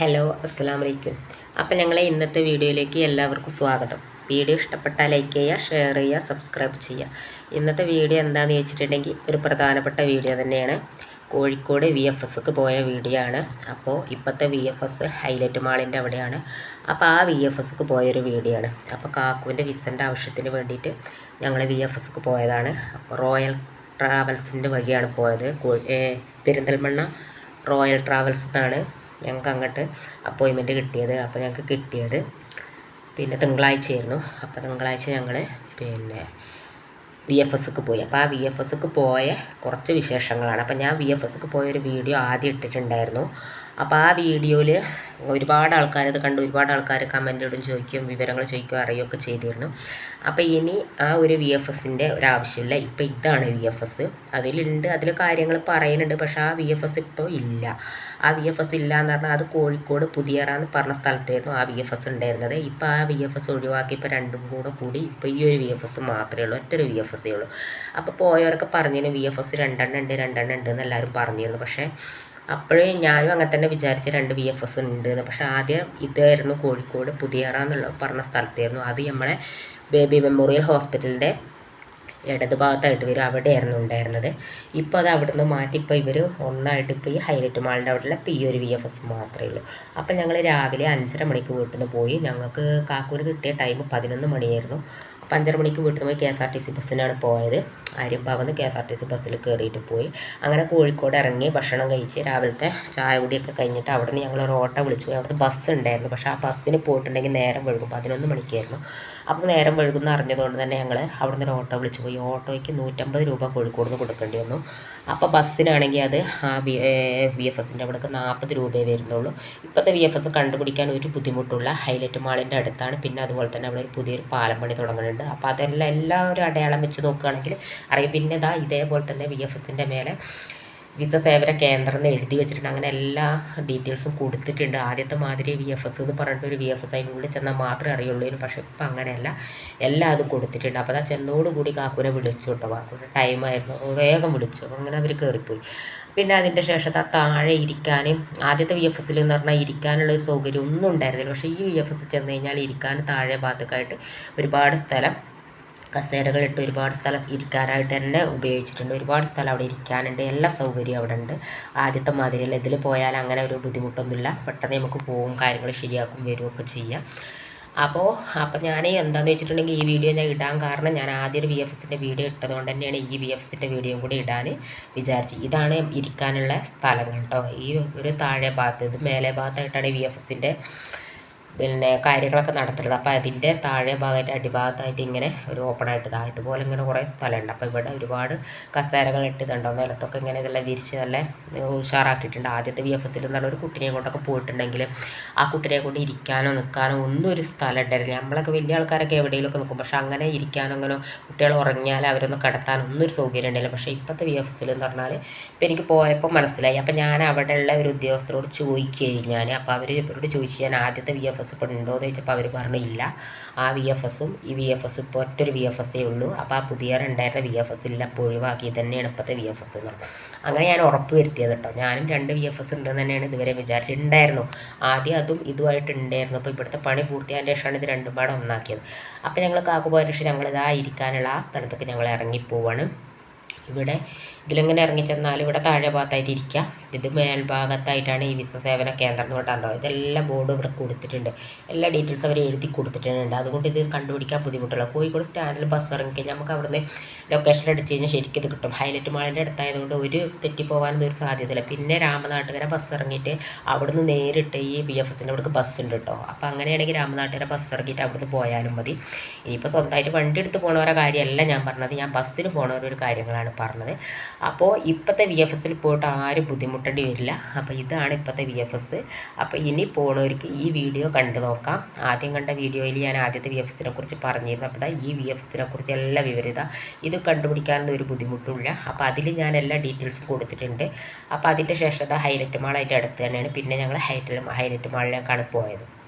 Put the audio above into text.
Hello അസ്സാം വലൈക്കും അപ്പം ഞങ്ങളെ ഇന്നത്തെ വീഡിയോയിലേക്ക് എല്ലാവർക്കും സ്വാഗതം. വീഡിയോ ഇഷ്ടപ്പെട്ടാൽ ലൈക്ക് ചെയ്യുക ഷെയർ ചെയ്യുക സബ്സ്ക്രൈബ് ചെയ്യുക. ഇന്നത്തെ വീഡിയോ എന്താണെന്ന് വെച്ചിട്ടുണ്ടെങ്കിൽ ഒരു പ്രധാനപ്പെട്ട വീഡിയോ തന്നെയാണ്. കോഴിക്കോട് വി എഫ് എസ്ക്ക് പോയ വീഡിയോ ആണ്. അപ്പോൾ ഇപ്പോഴത്തെ വി എഫ് എസ് ഹൈലൈറ്റ് മാളിന്റെ അവിടെയാണ്. അപ്പോൾ ആ വി എഫ് എസ്ക്ക് പോയൊരു വീഡിയോ ആണ്. അപ്പോൾ കാക്കുവിന്റെ വിസന്റെ ആവശ്യത്തിന് വേണ്ടിയിട്ട് ഞങ്ങൾ വി എഫ് എസ്ക്ക് പോയതാണ്. അപ്പോൾ റോയൽ ട്രാവൽസിന്റെ വഴിയാണ് പോയത്. പെരിന്തൽമണ്ണ റോയൽ ട്രാവൽസ് എന്നാണ് ഞങ്ങൾക്ക് അങ്ങോട്ട് അപ്പോയിൻമെന്റ് കിട്ടിയത്. അപ്പോൾ ഞങ്ങൾക്ക് കിട്ടിയത് പിന്നെ തിങ്കളാഴ്ചയായിരുന്നു. അപ്പോൾ തിങ്കളാഴ്ച ഞങ്ങൾ പിന്നെ വി എഫ് എസ്ക്ക് പോയി. അപ്പോൾ ആ വി എഫ് എസ്ക്ക് പോയ കുറച്ച് വിശേഷങ്ങളാണ്. അപ്പോൾ ഞാൻ വി എഫ് എസ്ക്ക് പോയൊരു വീഡിയോ ആദ്യം ഇട്ടിട്ടുണ്ടായിരുന്നു. അപ്പോൾ ആ വീഡിയോയിൽ ഒരുപാട് ആൾക്കാർ അത് കണ്ട് ഒരുപാട് ആൾക്കാർ കമന്റ് ഇടും ചോദിക്കും വിവരങ്ങൾ ചോദിക്കും അറിയുകയൊക്കെ ചെയ്തിരുന്നു. അപ്പോൾ ഇനി ആ ഒരു വി എഫ് എസിന്റെ ഒരാവശ്യമില്ല ഇപ്പോൾ ഇതാണ് വി എഫ് എസ് അതിലുണ്ട് അതിൽ കാര്യങ്ങൾ പറയുന്നുണ്ട് പക്ഷേ ആ വി എഫ് എസ് ഇപ്പോൾ ഇല്ല. ആ വി എഫ് എസ് ഇല്ല എന്ന് പറഞ്ഞാൽ അത് കോഴിക്കോട് പുതിയറ എന്ന് പറഞ്ഞ സ്ഥലത്തായിരുന്നു ആ വി എഫ് എസ് ഉണ്ടായിരുന്നത്. ഇപ്പോൾ ആ വി എഫ് എസ് ഒഴിവാക്കി ഇപ്പോൾ രണ്ടും കൂടെ കൂടി ഇപ്പോൾ ഈ ഒരു വി എഫ് എസ് മാത്രമേ ഉള്ളൂ ഒറ്റൊരു വി എഫ് എസ്സേ ഉള്ളൂ. അപ്പോൾ പോയവരൊക്കെ പറഞ്ഞിരുന്നു വി എഫ് എസ് രണ്ടെണ്ണം ഉണ്ട് രണ്ടെണ്ണം ഉണ്ട് എന്ന് എല്ലാവരും പറഞ്ഞിരുന്നു. പക്ഷേ അപ്പോഴേ ഞാനും അങ്ങനെ തന്നെ വിചാരിച്ച രണ്ട് വി എഫ് എസ് ഉണ്ട് എന്ന്. പക്ഷേ ആദ്യം ഇതായിരുന്നു കോഴിക്കോട് പുതിയറ എന്നുള്ള പറഞ്ഞ സ്ഥലത്തായിരുന്നു. അത് നമ്മളെ ബേബി മെമ്മോറിയൽ ഹോസ്പിറ്റലിന്റെ ഇടത് ഭാഗത്തായിട്ട് വരും അവിടെയായിരുന്നു ഉണ്ടായിരുന്നത്. ഇപ്പോൾ അത് അവിടുന്ന് മാറ്റി ഇപ്പോൾ ഇവർ ഒന്നായിട്ട് ഇപ്പോൾ ഈ ഹൈലൈറ്റ് മാളിന്റെ അവിടെയുള്ള പി ഒരു വി എഫ് എസ് മാത്രമേ ഉള്ളൂ. അപ്പം ഞങ്ങൾ രാവിലെ അഞ്ചര മണിക്ക് വീട്ടിൽ നിന്ന് പോയി. ഞങ്ങൾക്ക് കാക്കൂർ കിട്ടിയ ടൈം പതിനൊന്ന് മണിയായിരുന്നു. അപ്പം അഞ്ചര മണിക്ക് വീട്ടിൽ പോയി K S R T C ബസ്സിനാണ് പോയത്. ആര്യമ്പാവന്ന് K S R T C ബസ്സിൽ കയറിയിട്ട് പോയി. അങ്ങനെ കോഴിക്കോട് ഇറങ്ങി ഭക്ഷണം കഴിച്ച് രാവിലത്തെ ചായ കുടിയൊക്കെ കഴിഞ്ഞിട്ട് അവിടെ നിന്ന് ഞങ്ങൾ ഒരു ഓട്ടോ വിളിച്ചു പോയി. അവിടുത്തെ ബസ് ഉണ്ടായിരുന്നു. പക്ഷേ ആ ബസ്സിന് പോയിട്ടുണ്ടെങ്കിൽ നേരം വഴുകും പതിനൊന്ന് മണിക്കായിരുന്നു. അപ്പോൾ നേരം വഴുകുന്ന അറിഞ്ഞതുകൊണ്ട് തന്നെ ഞങ്ങൾ അവിടെ നിന്ന് ഒരു ഓട്ടോ വിളിച്ചു പോയി. ഓട്ടോയ്ക്ക് നൂറ്റമ്പത് രൂപ കോഴിക്കോട് നിന്ന് കൊടുക്കേണ്ടി വന്നു. അപ്പോൾ ബസ്സിനാണെങ്കിൽ അത് ആ വി വി എഫ് എസിന്റെ അവിടേക്ക് നാൽപ്പത് രൂപയേ വരുന്നുള്ളൂ. ഇപ്പോഴത്തെ വി എഫ് എസ് കണ്ടുപിടിക്കാൻ ഒരു ബുദ്ധിമുട്ടുള്ള ഹൈലൈറ്റ് മാളിന്റെ അടുത്താണ്. പിന്നെ അതുപോലെ തന്നെ അവിടെ ഒരു പുതിയൊരു പാലം പണി തുടങ്ങുന്നുണ്ട് അപ്പോൾ അതെല്ലാം എല്ലാവരും അടയാളം വെച്ച് നോക്കുകയാണെങ്കിൽ അറിയാം. പിന്നെ ഇതാ ഇതേപോലെ തന്നെ വി എഫ് എസിന്റെ മേലെ വിസ സേവന കേന്ദ്രം എന്ന് എഴുതി വെച്ചിട്ടുണ്ട്. അങ്ങനെ എല്ലാ ഡീറ്റെയിൽസും കൊടുത്തിട്ടുണ്ട്. ആദ്യത്തെ മാതിരി വി എഫ് എസ് എന്ന് പറഞ്ഞിട്ട് ഒരു വി എഫ് എസ് അതിന്റെ ഉള്ളിൽ ചെന്നാൽ മാത്രമേ അറിയുള്ളൂ പക്ഷേ ഇപ്പം അങ്ങനെയല്ല. എല്ലാം അതും കൊടുത്തിട്ടുണ്ട്. അപ്പോൾ അതാ ചെന്നോടുകൂടി കാക്കൂനെ വിളിച്ചു കേട്ടോ. കാക്കൂന്റെ ടൈമായിരുന്നു വേഗം വിളിച്ചു. അങ്ങനെ അവർ കയറിപ്പോയി. പിന്നെ അതിന്റെ ശേഷം ആ താഴെ ഇരിക്കാനും ആദ്യത്തെ വി എഫ് എസിൽ എന്ന് പറഞ്ഞാൽ ഇരിക്കാനുള്ള ഒരു സൗകര്യം ഒന്നും ഉണ്ടായിരുന്നില്ല. പക്ഷേ ഈ വി എഫ് എസ് ചെന്ന് കഴിഞ്ഞാൽ ഇരിക്കാൻ താഴെ ഭാഗത്തേക്കായിട്ട് ഒരുപാട് സ്ഥലം കസേരകളിട്ട് ഒരുപാട് സ്ഥലം ഇരിക്കാനായിട്ട് തന്നെ ഉപയോഗിച്ചിട്ടുണ്ട്. ഒരുപാട് സ്ഥലം അവിടെ ഇരിക്കാനുണ്ട്. എല്ലാ സൗകര്യവും അവിടെ ഉണ്ട്. ആദ്യത്തെ മാതിരിയല്ല. ഇതിൽ പോയാൽ അങ്ങനെ ഒരു ബുദ്ധിമുട്ടൊന്നുമില്ല. പെട്ടെന്ന് നമുക്ക് പോവും കാര്യങ്ങൾ ശരിയാക്കും വരുമൊക്കെ ചെയ്യാം. അപ്പോൾ അപ്പോൾ ഞാൻ എന്താണെന്ന് വെച്ചിട്ടുണ്ടെങ്കിൽ ഈ വീഡിയോ ഞാൻ ഇടാൻ കാരണം ഞാൻ ആദ്യം ഒരു വി എഫ് എസിന്റെ വീഡിയോ ഇട്ടതുകൊണ്ട് തന്നെയാണ് ഈ വി എഫ് എസിന്റെ വീഡിയോയും കൂടി ഇടാൻ വിചാരിച്ചു. ഇതാണ് ഇരിക്കാനുള്ള സ്ഥലം കേട്ടോ. ഈ ഒരു താഴെ ഭാഗത്ത് ഇത് മേലെ ഭാഗത്തായിട്ടാണ് വി എഫ് എസിന്റെ പിന്നെ കാര്യങ്ങളൊക്കെ നടത്തുന്നത്. അപ്പോൾ അതിന്റെ താഴെ ഭാഗമായിട്ട് അടിഭാഗത്തായിട്ട് ഇങ്ങനെ ഒരു ഓപ്പൺ ആയിട്ട് ഇതാ. ഇതുപോലെ ഇങ്ങനെ കുറേ സ്ഥലമുണ്ട്. അപ്പോൾ ഇവിടെ ഒരുപാട് കസേരകൾ ഇട്ട് കണ്ടോ നിലത്തൊക്കെ ഇങ്ങനെ ഇതെല്ലാം വിരിച്ച് നല്ല ഉഷാറാക്കിയിട്ടുണ്ട്. ആദ്യത്തെ വി എഫ് എസിൽ നിന്നാണ് ഒരു കുട്ടിനെ കൊണ്ടൊക്കെ പോയിട്ടുണ്ടെങ്കിൽ ആ കുട്ടിനെ കൊണ്ട് ഇരിക്കാനോ നിൽക്കാനോ ഒന്നും ഒരു സ്ഥലം ഉണ്ടായിരുന്നില്ല. നമ്മളൊക്കെ വലിയ ആൾക്കാരൊക്കെ എവിടെയെങ്കിലുമൊക്കെ നിൽക്കും. പക്ഷെ അങ്ങനെ ഇരിക്കാനോ അങ്ങനെ കുട്ടികൾ ഉറങ്ങിയാൽ അവരൊന്ന് കിടത്താൻ ഒന്നും ഒരു സൗകര്യം ഉണ്ടായില്ല പക്ഷേ ഇപ്പോഴത്തെ വി എഫ് എസിൽ എന്ന് പറഞ്ഞാൽ ഇപ്പം എനിക്ക് പോയപ്പോൾ മനസ്സിലായി. അപ്പോൾ ഞാൻ അവിടെയുള്ള ഒരു ഉദ്യോഗസ്ഥരോട് ചോദിക്കുകയും ഞാൻ. അപ്പോൾ അവർ ഇവരോട് ചോദിച്ചു ഞാൻ ആദ്യത്തെ വി എഫ് എസ് ഉണ്ടോ എന്ന് ചോദിച്ചപ്പോൾ അവർ പറഞ്ഞു ഇല്ല ആ വി എഫ് എസും ഈ വി എഫ് എസും ഇപ്പോൾ ഒറ്റൊരു വി എഫ് എസ്സേ ഉള്ളൂ. അപ്പോൾ ആ പുതിയ രണ്ടായിരത്തെ വി എഫ് എസ് ഇല്ല അപ്പോൾ ഒഴിവാക്കി തന്നെയാണ് ഇപ്പോഴത്തെ വി എഫ് എസ് എന്ന് പറഞ്ഞു അങ്ങനെ ഞാൻ ഉറപ്പ് വരുത്തിയത് കേട്ടോ. ഞാനും രണ്ട് വി എഫ് എസ് ഉണ്ടെന്ന് തന്നെയാണ് ഇതുവരെ വിചാരിച്ചിട്ടുണ്ടായിരുന്നു ആദ്യം അതും ഇതുമായിട്ട് ഉണ്ടായിരുന്നു. അപ്പോൾ ഇവിടുത്തെ പണി പൂർത്തിയായതിന് ശേഷമാണ് ഇത് രണ്ടും പാടെ ഒന്നാക്കിയത്. അപ്പോൾ ഞങ്ങൾ കാക്കുപോയ ശേഷം ഞങ്ങൾ ഇതാ ഇരിക്കാനുള്ള ആ സ്ഥലത്തേക്ക് ഞങ്ങൾ ഇറങ്ങിപ്പോവാണ് ഇവിടെ ഇതിലിങ്ങനെ ഇറങ്ങി ചെന്നാൽ ഇവിടെ താഴെ ഭാഗത്തായിട്ട് ഇരിക്കുക ഇത് മേൽഭാഗത്തായിട്ടാണ് ഈ വിസ സേവന കേന്ദ്രം എന്ന് പറഞ്ഞിട്ടുണ്ടോ ഇതെല്ലാം ബോർഡ് ഇവിടെ കൊടുത്തിട്ടുണ്ട്. എല്ലാ ഡീറ്റെയിൽസ് അവർ എഴുതി കൊടുത്തിട്ടുണ്ട്. അതുകൊണ്ട് ഇത് കണ്ടുപിടിക്കാൻ ബുദ്ധിമുട്ടുള്ള. കോഴിക്കോട് സ്റ്റാൻഡിൽ ബസ് ഇറങ്ങിക്കഴിഞ്ഞാൽ നമുക്ക് അവിടുന്ന് ലൊക്കേഷൻ അടിച്ച് കഴിഞ്ഞാൽ ശരിക്കും ഇത് കിട്ടും. ഹൈലൈറ്റ് മാളിന്റെ അടുത്തായതുകൊണ്ട് ഒരു തെറ്റിപ്പോകാനൊന്നും ഒരു സാധ്യതയില്ല. പിന്നെ രാമനാട്ടുകര ബസ് ഇറങ്ങിയിട്ട് അവിടുന്ന് നേരിട്ട് ഈ ബി എഫ് എസിന്റെ അവിടേക്ക് ബസ് ഉണ്ട് കേട്ടോ. അപ്പോൾ അങ്ങനെയാണെങ്കിൽ രാമനാട്ടുകര ബസ് ഇറങ്ങിയിട്ട് അവിടുന്ന് പോയാലും മതി. ഇനിയിപ്പോൾ സ്വന്തമായിട്ട് വണ്ടി എടുത്ത് പോണവരെ കാര്യമല്ല ഞാൻ പറഞ്ഞത്. ഞാൻ ബസ്സിന് പോണവരൊരു കാര്യങ്ങളാണ്. പറഞ്ഞത്. അപ്പോൾ ഇപ്പോഴത്തെ വി എഫ് എസിൽ പോയിട്ട് ആരും ബുദ്ധിമുട്ടേണ്ടി വരില്ല. അപ്പോൾ ഇതാണ് ഇപ്പോഴത്തെ വി എഫ് എസ് അപ്പോൾ ഇനി പോണവർക്ക് ഈ വീഡിയോ കണ്ടു നോക്കാം. ആദ്യം കണ്ട വീഡിയോയിൽ ഞാൻ ആദ്യത്തെ വി എഫ് എസിനെ കുറിച്ച് പറഞ്ഞിരുന്നു. അപ്പോൾ ഈ വി എഫ് എസിനെ കുറിച്ച് എല്ലാ വിവരം ഇതാ. കണ്ടുപിടിക്കാനൊന്നും ഒരു ബുദ്ധിമുട്ടില്ല അപ്പോൾ അതിൽ ഞാൻ എല്ലാ ഡീറ്റെയിൽസും കൊടുത്തിട്ടുണ്ട്. അപ്പോൾ അതിന്റെ ശേഷം ഹൈലൈറ്റ് മാൾ അതിന്റെ അടുത്ത് തന്നെയാണ്. പിന്നെ ഞങ്ങൾ ഹൈലൈറ്റ് ഹൈലൈറ്റ് മാളിലേക്കാണ് പോയത്.